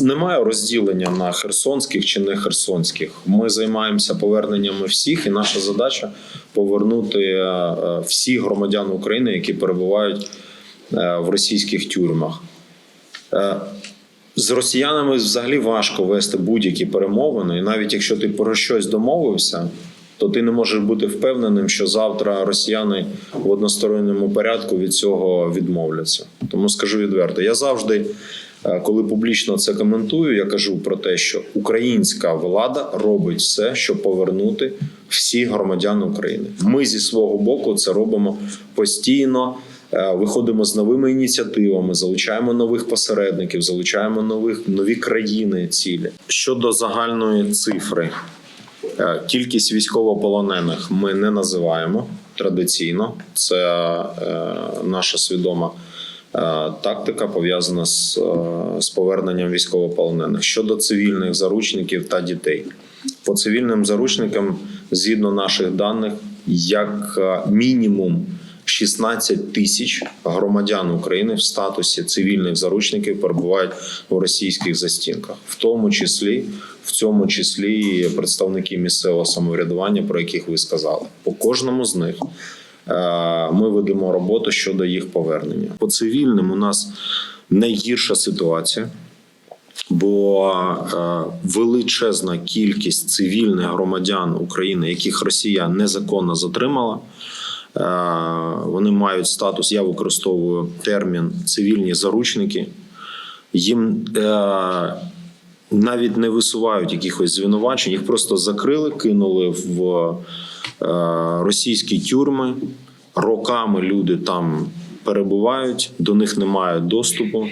Немає розділення на херсонських чи не херсонських. Ми займаємося поверненнями всіх, і наша задача повернути е, е, всіх громадян України, які перебувають е, в російських тюрмах. З росіянами взагалі важко вести будь-які перемовини, і навіть якщо ти про щось домовився, то ти не можеш бути впевненим, що завтра росіяни в односторонньому порядку від цього відмовляться. Тому скажу відверто, я завжди, коли публічно це коментую, я кажу про те, що українська влада робить все, щоб повернути всіх громадян України. Ми зі свого боку це робимо постійно. Е, Виходимо з новими ініціативами, залучаємо нових посередників, залучаємо нових нові країни цілі. Щодо загальної цифри, Е, Кількість військовополонених ми не називаємо традиційно. Це е, наша свідома е, тактика пов'язана з, е, з поверненням військовополонених щодо цивільних заручників та дітей. По цивільним заручникам, згідно наших даних, як е, мінімум 16 тисяч громадян України в статусі цивільних заручників перебувають у російських застінках, в тому числі в цьому числі представники місцевого самоврядування, про яких ви сказали. По кожному з них е, ми ведемо роботу щодо їх повернення. По цивільним у нас найгірша ситуація. Бо е, величезна кількість цивільних громадян України, яких Росія незаконно затримала, е, вони мають статус. Я використовую термін цивільні заручники. Їм е, навіть не висувають якихось звинувачень, їх просто закрили, кинули в е, російські тюрми. Роками люди там перебувають, до них немає доступу.